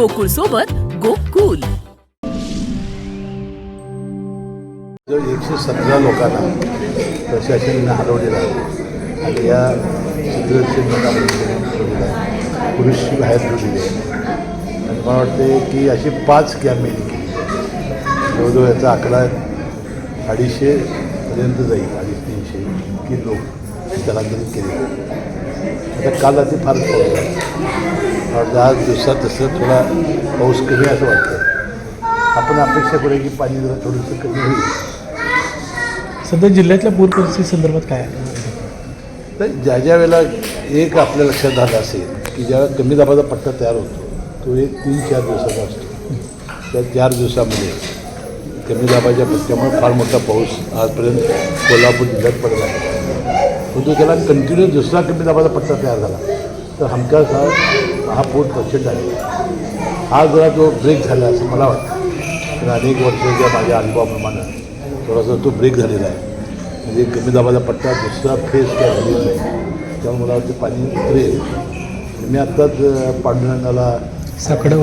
गोकुळ सोबत गोकुल एकशे सतरा लोकांना प्रशासनाने हरवलेला आहे आणि या चित्ररक्षण हलवलेलं बाहेर ठेवलेली आहे. आणि मला वाटते की अशी पाच कॅम्पेन केली. जवळजवळ याचा आकडा अडीचशे पर्यंत जाईल अडीच तीनशे की लोक स्थलांतरित केले. आता काल रात्री फार पाऊस वाटतं आज दिवसात तसं थोडा पाऊस कमी असं वाटतं आपण अपेक्षा करूया की पाणी जरा थोडंसं कमी होईल. सध्या जिल्ह्यातल्या पूर परिस्थिती संदर्भात काय आहे? तर ज्या ज्या वेळेला एक आपल्या लक्षात झालं असेल की ज्यावेळेला कमी दाबाचा पट्टा तयार होतो तो एक तीन चार दिवसाचा असतो. त्या चार दिवसामध्ये कमी दाबाच्या पट्ट्यामुळे फार मोठा पाऊस आजपर्यंत कोल्हापूर जिल्ह्यात पडला परंतु त्याला कंटिन्यू दुसरा कमी दाबाचा पट्टा तयार झाला. तर हमखास हा हा पूर प्रचंड आहे. हा जरा जो ब्रेक झाला असं मला वाटतं. तर अनेक वर्षाच्या माझ्या अनुभवाप्रमाणे थोडासा तो ब्रेक झालेला आहे. म्हणजे कमी दाबाचा पट्टा दुसरा फेज काय झालेला नाही. त्यामुळे मला वाटतं पाणी उतरेल. मी आत्ताच पांडुरंगाला साकडं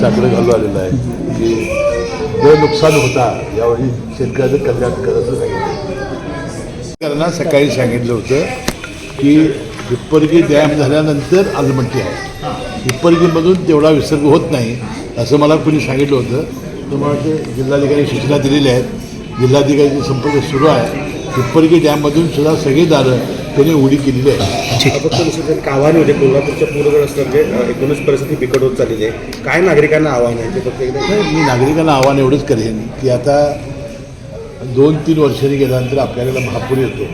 साकडं घालून आलेलं आहे. की जो नुकसान होता यावेळी शेतकऱ्याचं कल्याण आहे त्यांना सकाळी सांगितलं होतं की हिप्परगी डॅम झाल्यानंतर आलमट्टी आहे. हिप्परगीमधून तेवढा विसर्ग होत नाही असं मला कुणी सांगितलं होतं. तर मला वाटतं जिल्हाधिकारी सूचना दिलेल्या आहेत. जिल्हाधिकारीचे संपर्क सुरू आहे. हिप्परगी डॅममधून सुद्धा सगळी दारं त्यांनी उडी केलेली आहे फक्त आव्हान होते कोल्हापूरच्या पूरग्रस्त म्हणजे एकूणच परिस्थिती बिकट होत चाललेली आहे. काय नागरिकांना आव्हान आहे? ते फक्त एकदा मी नागरिकांना आव्हान एवढंच करेन की आता दोन तीन वर्षांनी गेल्यानंतर आपल्याकडे महापूर येतो.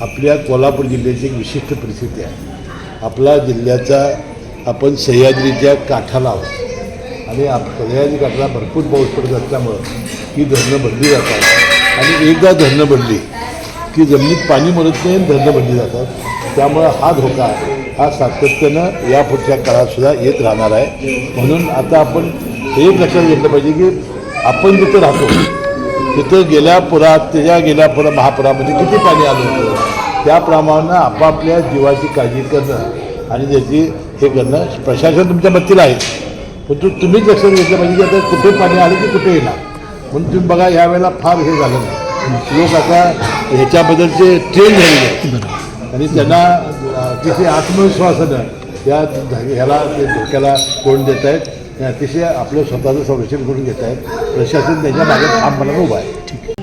आपल्या कोल्हापूर जिल्ह्याची एक विशिष्ट परिस्थिती आहे. आपला जिल्ह्याचा आपण सह्याद्रीच्या काठाला आहोत. आणि आप सह्याद्री काठाला भरपूर पाऊस पडत असल्यामुळं ही धरणं भरली जातात. आणि एकदा धरणं भरली की जमिनीत पाणी मरत नाही धरणं भरली जातात. त्यामुळं हा धोका हा सातत्यानं या पुढच्या काळातसुद्धा येत राहणार आहे. म्हणून आता आपण हे लक्षात घेतलं पाहिजे की आपण जिथं राहतो तिथं गेल्या पुरात त्याच्या गेल्या पुरा महापुरामध्ये किती पाणी आलं होतं? त्याप्रमाणे आपापल्या जीवाची काळजी करणं आणि त्याची हे करणं प्रशासन तुमच्या मतीला आहे. परंतु तुम्हीच लक्षात घेतलं पाहिजे की आता कुठे पाणी आलं की कुठे येणार? म्हणून तुम्ही बघा यावेळेला फार हे झालं नाही. लोक आता ह्याच्याबद्दलचे ट्रेन झालेले आहेत. आणि त्यांना तिथे आत्मविश्वासानं या ह्याला ते धोक्याला तोंड देत आहेत? अतिशय आपलं स्वतःचं संरक्षण करून घेत आहेत. प्रशासन त्यांच्या मागे ठामपणानं उभं आहे.